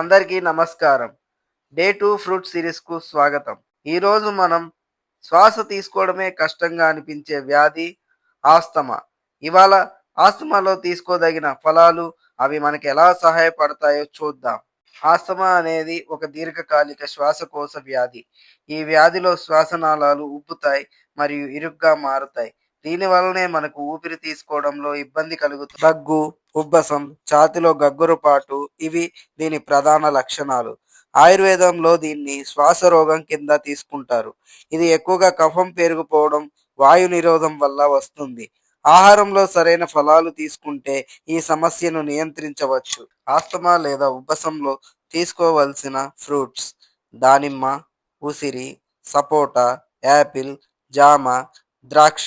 అందరికీ నమస్కారం. Day two fruit సిరీస్కు స్వాగతం. ఈరోజు మనం శ్వాస తీసుకోవడమే కష్టంగా అనిపించే వ్యాధి ఆస్తమా. ఇవాళ ఆస్తమాలో తీసుకోదగిన ఫలాలు అవి మనకి ఎలా సహాయపడతాయో చూద్దాం. ఆస్తమా అనేది ఒక దీర్ఘకాలిక శ్వాసకోశ వ్యాధి. ఈ వ్యాధిలో శ్వాసనాళాలు ఉబ్బుతాయి మరియు ఇరుగ్గా మారుతాయి. దీని వలనే మనకు ఊపిరి తీసుకోవడంలో ఇబ్బంది కలుగుతుంది దగ్గు ఉబ్బసం ఛాతిలో గగ్గురుపాటు ఇవి దీని ప్రధాన లక్షణాలు. ఆయుర్వేదంలో దీన్ని శ్వాస రోగం కింద తీసుకుంటారు. ఇది ఎక్కువగా కఫం పెరిగిపోవడం వాయు నిరోధం వల్ల వస్తుంది. ఆహారంలో సరైన ఫలాలు తీసుకుంటే ఈ సమస్యను నియంత్రించవచ్చు. ఆస్తమా లేదా ఉబ్బసంలో తీసుకోవలసిన ఫ్రూట్స్ దానిమ్మ ఉసిరి సపోటా యాపిల్ జామ ద్రాక్ష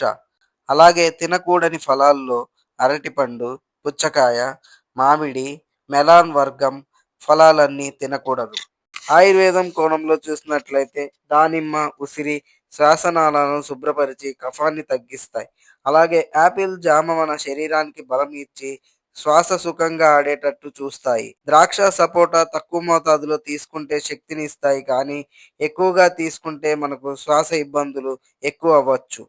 అలాగే తినకూడని ఫలాల్లో అరటిపండు పుచ్చకాయ మామిడి మెలాన్ వర్గం ఫలాలన్నీ తినకూడదు. ఆయుర్వేదం కోణంలో చూసినట్లయితే దానిమ్మ ఉసిరి శ్వాసనాళాలను శుభ్రపరిచి కఫాన్ని తగ్గిస్తాయి. అలాగే యాపిల్ జామ మన శరీరానికి బలం ఇచ్చి శ్వాస సుఖంగా ఆడేటట్టు చూస్తాయి. ద్రాక్ష సపోటా తక్కువ మోతాదులో తీసుకుంటే శక్తిని ఇస్తాయి కానీ ఎక్కువగా తీసుకుంటే మనకు శ్వాస ఇబ్బందులు ఎక్కువ అవ్వచ్చు.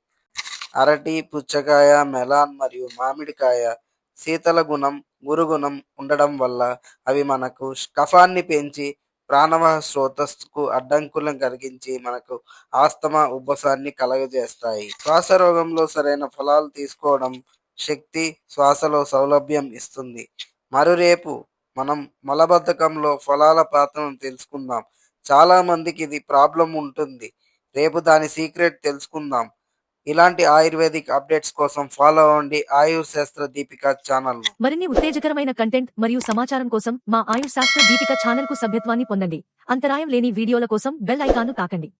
అరటి పుచ్చకాయ మెలాన్ మరియు మామిడికాయ శీతల గుణం గురుగుణం ఉండడం వల్ల అవి మనకు కఫాన్ని పెంచి ప్రాణవాహ స్రోతస్సుకు అడ్డంకులను కలిగించి మనకు ఆస్తమా ఉబ్బసాన్ని కలగజేస్తాయి. శ్వాస రోగంలో సరైన ఫలాలు తీసుకోవడం శక్తి శ్వాసలో సౌలభ్యం ఇస్తుంది. మరురేపు మనం మలబద్ధకంలో ఫలాల పాత్రను తెలుసుకుందాం. చాలా మందికి ఇది ప్రాబ్లం ఉంటుంది. రేపు దాని సీక్రెట్ తెలుసుకుందాం. ఇలాంటి ఆయుర్వేదిక్ అప్డేట్స్ కోసం ఫాలో అవ్వండి ఆయుష్ శాస్త్ర దీపిక ఛానల్. మరిన్ని ఉత్తేజకరమైన కంటెంట్ మరియు సమాచారం కోసం మా ఆయుష్ శాస్త్ర దీపిక ఛానల్కు సభ్యత్వాన్ని పొందండి. అంతరాయం లేని వీడియోల కోసం బెల్ ఐకాన్ను తాకండి.